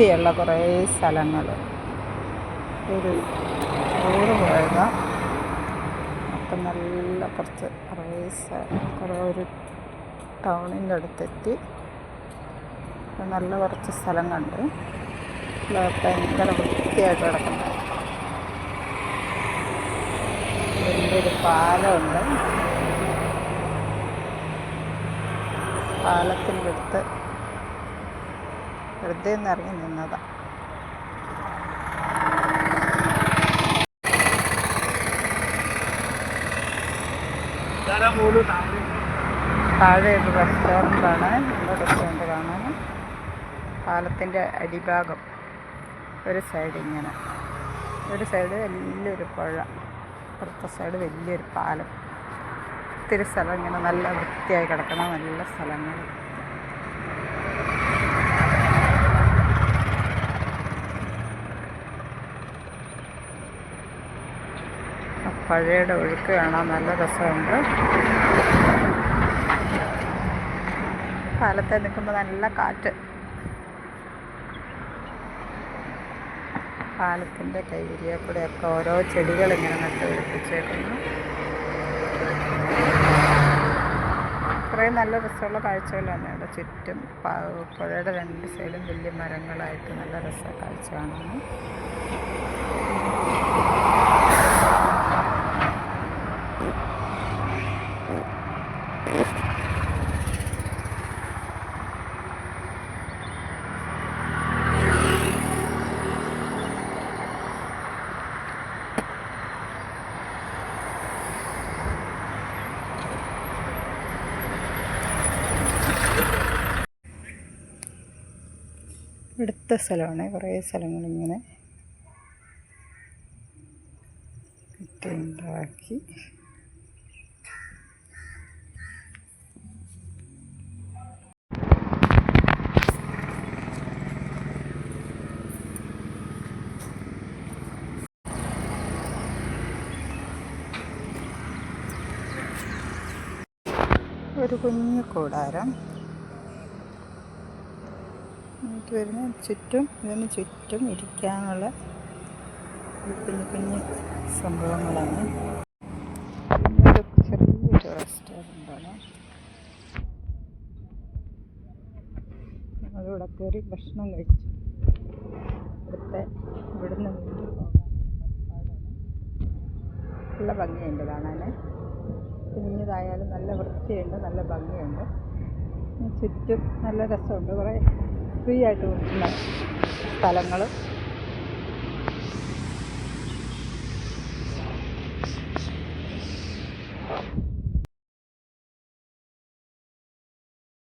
വൃത്തിയുള്ള കുറേ സ്ഥലങ്ങൾ. ഒരു ടൂറ് പോയത് അപ്പം നല്ല കുറച്ച് കുറേ കുറേ ഒരു ടൗണിന്റെ അടുത്തെത്തി. നല്ല കുറച്ച് സ്ഥലം കണ്ട്. ഭയങ്കര വൃത്തിയായിട്ട് കിടക്കുന്നത് വലിയൊരു പാലമുണ്ട്. പാലത്തിന്റെ അടുത്ത് വെറുതെ ഒന്ന് നിന്നതാണ് താഴെ ഒരു റെസ്റ്റോറന്റാണ് നല്ല റെസ്റ്റോറന്റ് കാണാൻ. പാലത്തിന്റെ അടിഭാഗം ഒരു സൈഡ് ഇങ്ങനെ. ഒരു സൈഡ് വലിയൊരു പുഴ. അപ്പുറത്തെ സൈഡ് വലിയൊരു പാലം. ഒത്തിരി സ്ഥലം ഇങ്ങനെ നല്ല വൃത്തിയായി കിടക്കണം നല്ല സ്ഥലങ്ങൾ പുഴയുടെ ഒഴുക്ക് കാണാൻ നല്ല രസമുണ്ട്. പാലത്തെ നിൽക്കുമ്പോൾ നല്ല കാറ്റ്. പാലത്തിന്റെ കൈവരിയെ കൂടെയൊക്കെ ഓരോ ചെടികൾ ഇങ്ങനെ നട്ട് പിടിപ്പിച്ചേക്കുന്നു. കുറേ നല്ല രസമുള്ള കാഴ്ചകളാണ് ഇവിടെ ചുറ്റും പുഴയുടെ രണ്ട് സൈഡും വലിയ മരങ്ങളായിട്ട് നല്ല രസ കാഴ്ച കാണുന്നു. എടുത്ത സ്ഥലമാണ്. കുറേ സ്ഥലങ്ങളിങ്ങനെ കെട്ടിയുണ്ടാക്കി ഒരു കുഞ്ഞു കൂടാരം. എനിക്ക് വരുന്ന ചുറ്റും ഇതിന് ചുറ്റും ഇരിക്കാനുള്ള കുഞ്ഞു കുഞ്ഞു സംഭവങ്ങളാണ്. ചെറിയൊരു റെസ്റ്റോറന്റാണ് ഞങ്ങളിവിടെ കയറി ഭക്ഷണം കഴിച്ചു. ഇവിടുത്തെ ഇവിടുന്ന് വീട്ടിൽ പോകാനുള്ള നല്ല ഭംഗിയുണ്ട് കാണാൻ കുഞ്ഞതായാലും നല്ല വൃത്തിയുണ്ട് നല്ല ഭംഗിയുണ്ട്. ചുറ്റും നല്ല രസമുണ്ട്. കുറേ ഫ്രീ ആയിട്ട് കൊടുക്കുന്ന സ്ഥലങ്ങൾ